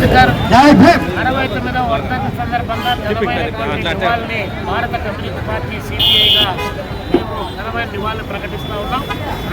భీమ్. అరవై తొమ్మిదవ వర్ధంతి సందర్భంగా నివాళిని భారత కమ్యూనిస్ట్ పార్టీ సిపిఐగా మేము ఘనమైన నివాళులు ప్రకటిస్తూ ఉన్నాం.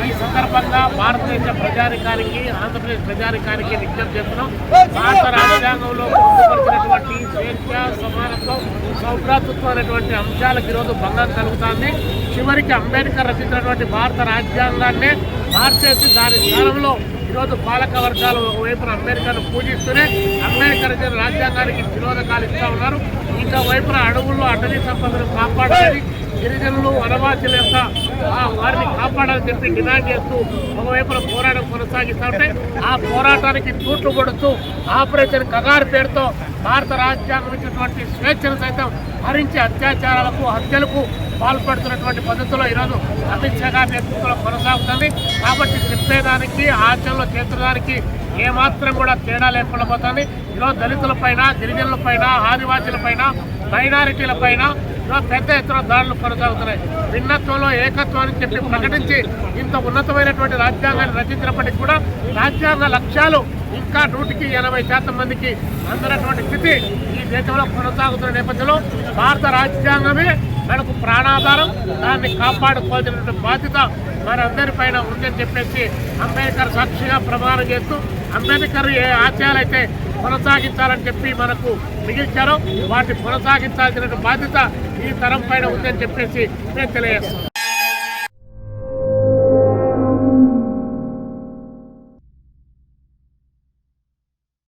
ఈ సందర్భంగా భారతదేశ ప్రజానికానికి ఆంధ్రప్రదేశ్ ప్రజానికానికి విజ్ఞప్తి చేస్తున్నాం. భారత రాజ్యాంగంలో పొందుపరిచినటువంటి స్వేచ్ఛ సమానత్వం సౌభ్రాతృత్వం అనేటువంటి అంశాలకు ఈరోజు భంగం కలుగుతుంది చివరికి అంబేద్కర్ రచించినటువంటి భారత రాజ్యాంగాన్ని మార్చేసి దాని స్థానంలో ఈరోజు పాలక వర్గాలు వైపున అంబేద్కర్ను పూజిస్తూనే అంబేద్కర్ ఇచ్చిన రాజ్యాంగానికి విరోధకాలు ఇస్తూ ఉన్నారు. ఇంకా వైపున అడవుల్లో అటవీ సంపదను కాపాడాలి గిరిజనులు వనవాసుల యొక్క ఆ వారిని కాపాడాలని చెప్పి డిమాండ్ చేస్తూ ఒకవైపున పోరాటం కొనసాగిస్తా ఉంటే ఆ పోరాటానికి తూట్లు కొడుతూ ఆపరేషన్ కగారు పేరుతో భారత రాజ్యాంగం ఇచ్చినటువంటి స్వేచ్ఛను సైతం హరించి అత్యాచారాలకు హత్యలకు పాల్పడుతున్నటువంటి పద్ధతిలో ఈరోజు అమిత్ షా గారి నేతృత్వంలో కొనసాగుతుంది. కాబట్టి చెప్పేదానికి ఆచరణలో చేర్చడానికి ఏమాత్రం కూడా తేడా లేకుండా పోతుంది. ఈరోజు దళితులపైన గిరిజనులపైన ఆదివాసీలపైన మైనారిటీలపైన ఈరోజు పెద్ద ఎత్తున దాడులు కొనసాగుతున్నాయి. భిన్నత్వంలో ఏకత్వాన్ని చెప్పి ప్రకటించి ఇంత ఉన్నతమైనటువంటి రాజ్యాంగాన్ని రచించినప్పటికీ కూడా రాజ్యాంగ లక్ష్యాలు ఇంకా నూటికి ఎనభై శాతం మందికి అందినటువంటి స్థితి ఈ దేశంలో కొనసాగుతున్న నేపథ్యంలో భారత రాజ్యాంగమే మనకు ప్రాణాధారం దాన్ని కాపాడుకోవాల్సిన బాధ్యత మనందరిపైన ఉందని చెప్పేసి అంబేద్కర్ సాక్షిగా ప్రమాణం చేస్తూ అంబేద్కర్ ఏ ఆశయాలైతే కొనసాగించాలని చెప్పి మనకు మిగిల్చారో వాటి కొనసాగించాల్సిన బాధ్యత ఈ తరం పైన ఉందని చెప్పేసి నేను తెలియజేస్తున్నాను